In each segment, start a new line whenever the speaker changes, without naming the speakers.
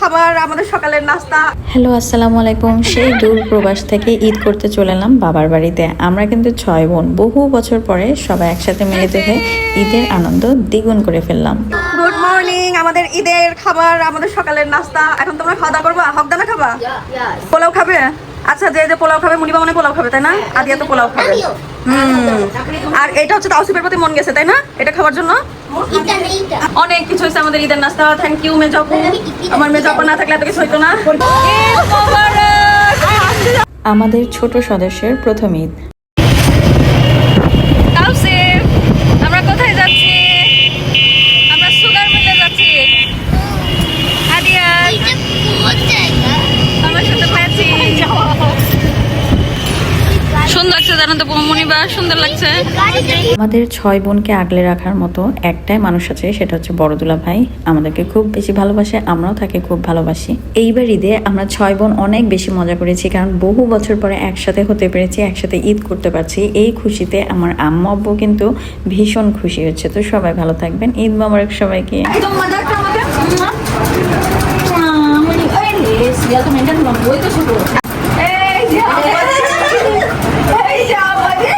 খাবার আমাদের সকালের নাস্তা।
হ্যালো আসসালামু আলাইকুম। সেই দূর প্রবাস থেকে ঈদ করতে চলে এলাম বাবার বাড়িতে। আমরা কিন্তু ছয় বোন। বহু বছর পরে সবাই একসাথে মিলিত হয়ে ঈদের আনন্দ দ্বিগুণ করে ফেললাম।
গুড মর্নিং আমাদের ঈদের খাবার আমাদের সকালের নাস্তা। এখন তোমরা খাওয়া দাওয়া করবা? হকদানা খাবা? পোলাও খাবে? আচ্ছা যে যে পোলাও খাবে মুনিবা মানে পোলাও খাবে তাই না? আদিয়া তো পোলাও খাবে। হুম। আর এটা হচ্ছে তাওসিফের প্রতি মন গেছে তাই না? এটা খাওয়ার জন্য? অনেক কিছু হয়েছে আমাদের ঈদের নাস্তা। থ্যাংক ইউ মেজাপু আমার মেজাপু না থাকলে এত কিছু হইতো না।
আমাদের ছোট সদস্যের প্রথম ঈদ
তাওসিফ আমরা কোথায় যাচ্ছি আমরা সুগার মিলে যাচ্ছি আদিয়া আমার সাথে পাচ্ছি সুন্দর লাগছে জানো তো সুন্দর লাগছে।
আমাদের ছয় বোনকে আগলে রাখার মতো একটাই মানুষ আছে সেটা হচ্ছে বড়দুলা ভাই। আমাদেরকে খুব বেশি ভালোবাসে আমরাও তাকে খুব ভালোবাসি। এইবার ঈদে আমরা ছয় বোন অনেক বেশি মজা করেছি কারণ বহু বছর পরে একসাথে হতে পেরেছি একসাথে ঈদ করতে পারছি। এই খুশিতে আমার আম্মু আব্বু কিন্তু ভীষণ খুশি হচ্ছে। তো সবাই ভালো থাকবেন। ঈদ মোবারক সবাইকে।
এই যে আমাদের- এই যে আমাদের-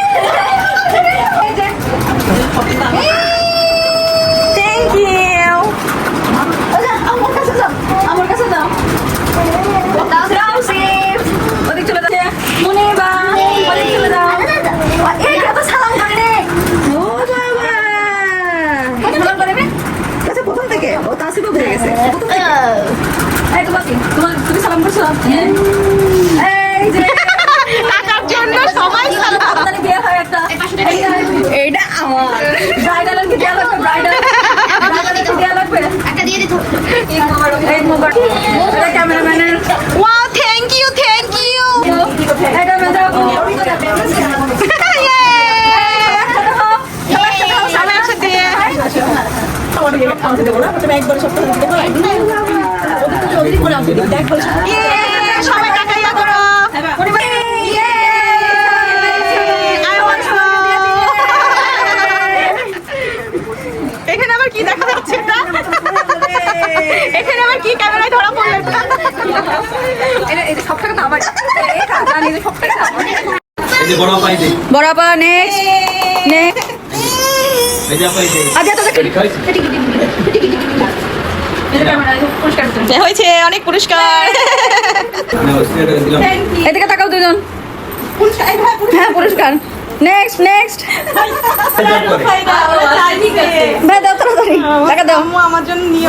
এই যে- Thank you. আমার কাছে আমার কাছে যাও। তাওসিফ, ওদিক চলে যাচ্ছে। মুনিবা, ওদিক চলে যাও। এই যে সালাম করে রে। ও বাবা। সালাম করে রে। আচ্ছা, প্রথম থেকে ও তাসিফও ভুলে গেছে প্রথম থেকে। এই তো বাকি, তোমার তুমি সালাম করছ এই যে
টাকার জন্য সবাই সালাম।
আপনার বিয়ে হয় একটা এই মোবাইল এটা ক্যামেরাম্যানের
wow thank you thank you
এটা মেজাব
আবার কি ক্যামেরায় ধরা পড়ল? এটা?
সব টাকা তো আমার। এটা জানি সব টাকা আমার।
এই যে বড় পাইতে
বরাবর নেক্সট নেক্সট
এই যে পাইতে
আজ এত দেখি
পরীক্ষা হয়েছে
এটা ক্যামেরা পুরস্কার দিতে
হয়েছে অনেক পুরস্কার।
এদিকে তাকাও দুজন। হ্যাঁ পুরস্কার। নেক্সট নেক্সট ভাই দাও তাড়াতাড়ি। টাকা দাও।
আমার জন্য নিয়ে